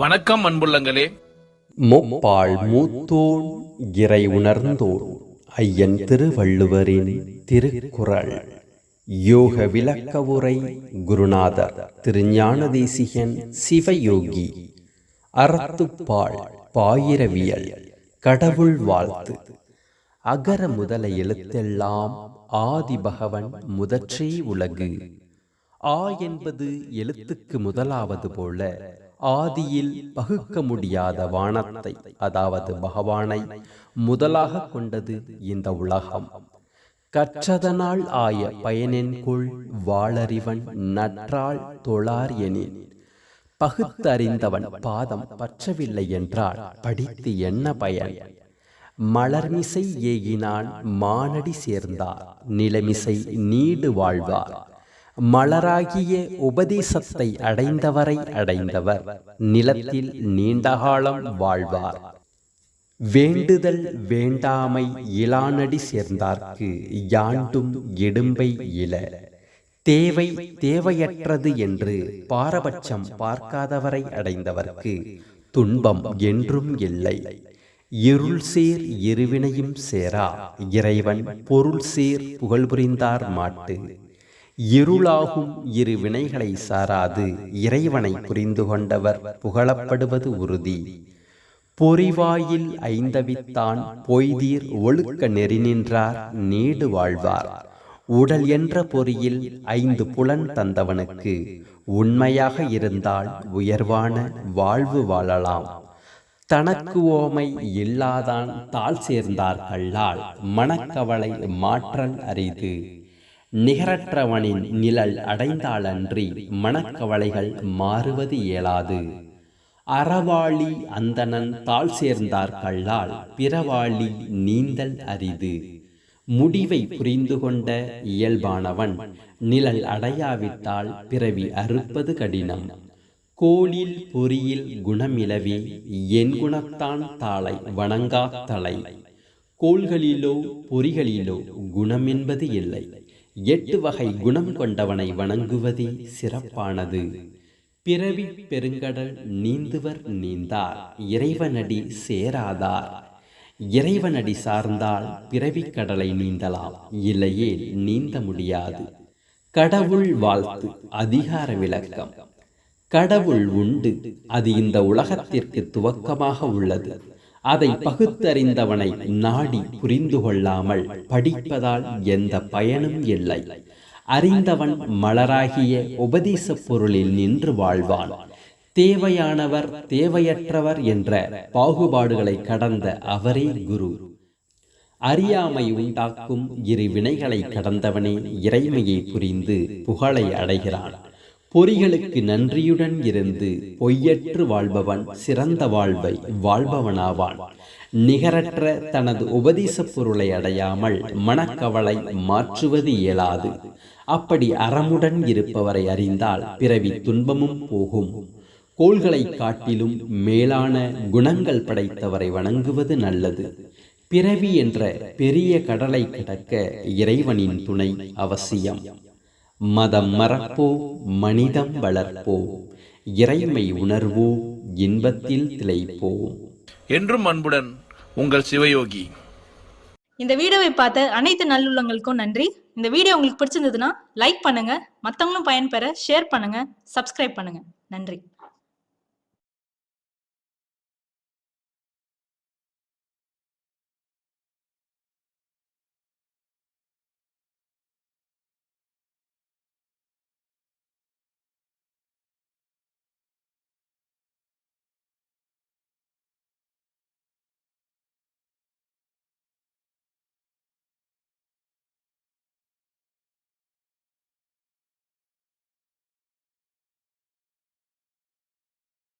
வணக்கம் அன்புள்ளங்களே. முப்பாள் மூத்தோன் இறை உணர்ந்தோன் ஐயன் திருவள்ளுவரின் திருக்குறள். யோக விளக்க உரை குருநாதர் திருஞான தேசிகன் சிவயோகி. அறத்துப்பாள் பாயிரவியல் கடவுள் வாழ்த்து. அகர முதல எழுத்தெல்லாம் ஆதி பகவன் முதற்றே உலகு. ஆ என்பது எழுத்துக்கு முதலாவது போல ஆதியில் பகுக்க முடியாத வானத்தை அதாவது பகவானை முதலாக கொண்டது இந்த உலகம். கற்றதனால் ஆய பயனென்குள் வாளறிவன் நற்றாள் தொழார் எனின். பகுத்தறிந்தவன் பாதம் பற்றவில்லை என்றால் படித்து என்ன பயன்? மலர்மிசை ஏகினான் மானடி சேர்ந்தார் நிலமிசை நீடு வாழ்வார். மலராகிய உபதேசத்தை அடைந்தவரை அடைந்தவர். நிலத்தில் நீண்டகாலம் வாழ்வார். வேண்டுதல் வேண்டாமை இளானடி சேர்ந்தார்க்கு யாண்டும் இடும்பை இல. தேவை தேவையற்றது என்று பாரபட்சம் பார்க்காதவரை அடைந்தவர்க்கு துன்பம் என்றும் இல்லை. இருள் சேர் இருவினையும் சேரா. இறைவன் பொருள் சேர் புகழ் புரிந்தார் மாட்டு. இருளாகும் இரு வினைகளை சாராது இறைவனை புரிந்து கொண்டவர் புகழப்படுவது உறுதி. பொறிவாயில் ஐந்தவித்தான் பொய்தீர் ஒழுக்க நெறி நின்றார் நீடு வாழ்வார். உடல் என்ற பொறியில் ஐந்து புலன் தந்தவனுக்கு உண்மையாக இருந்தால் உயர்வான வாழ்வு வாழலாம். தனக்கு ஓமை இல்லாதான் தாழ் சேர்ந்தார் கல்லால் மனக்கவலை மாற்றல் அரிது. நிகரற்றவனின் நிழல் அடைந்தாலன்றி மனக்கவலைகள் மாறுவது இயலாது. அறவாளி அந்தணன் தாழ் சேர்ந்தார் கல்லால் பிறவாளி நீந்தல் அரிது. முடிவை புரிந்து கொண்ட இயல்பானவன் நிழல் அடையாவிட்டால் பிறவி அறுப்பது கடினம். கோளில் பொறியில் குணமிலவே என் குணத்தான் தாளை வணங்கா தலை. கோள்களிலோ பொறிகளிலோ குணம் என்பது இல்லை. எட்டு வகை குணம் கொண்டவனை வணங்குவதே சிறப்பானது. பிறவி பெருங்கடல் நீந்துவர் நீந்தார் இறைவனடி சேராதார். இறைவனடி சார்ந்தால் பிறவி கடலை நீந்தலாம் இல்லையே நீந்த முடியாது. கடவுள் வாழ்த்து அதிகார விளக்கம். கடவுள் உண்டு அது இந்த உலகத்திற்கு துவக்கமாக உள்ளது. அதை பகுத்தறிந்தவனை நாடி புரிந்து கொள்ளாமல் படிப்பதால் எந்த பயனும் இல்லை. அறிந்தவன் மலராகிய உபதேச பொருளில் நின்று வாழ்வான். தேவையானவர் தேவையற்றவர் என்ற பாகுபாடுகளை கடந்த அவரே குரு. அறியாமை உண்டாக்கும் இரு வினைகளை கடந்தவனே இறைமையை புரிந்து புகழை அடைகிறான். பொறிகளுக்கு நன்றியுடன் இருந்து பொய்யற்று வாழ்பவன் சிறந்த வாழ்வை வாழ்பவனாவான். நிகரற்ற தனது உபதேச பொருளை அடையாமல் மனக்கவலை மாற்றுவது இயலாது. அப்படி அறமுடன் இருப்பவரை அறிந்தால் பிறவி துன்பமும் போகும். கோள்களை காட்டிலும் மேலான குணங்கள் படைத்தவரை வணங்குவது நல்லது. பிறவி என்ற பெரிய கடலை கடக்க இறைவனின் துணை அவசியம். மதம் மறப்போ மனிதம் வளர்ப்போ இறைமை உணர்வோ இன்பத்தில் திளைப்போ. என்றும் அன்புடன் உங்கள் சிவயோகி. இந்த வீடியோவை பார்த்த அனைத்து நல்லுள்ளங்களுக்கும் நன்றி. இந்த வீடியோ உங்களுக்கு பிடிச்சிருந்ததுன்னா லைக் பண்ணுங்க. மற்றவங்களும் பயன்பெற ஷேர் பண்ணுங்க சப்ஸ்கிரைப் பண்ணுங்க. நன்றி.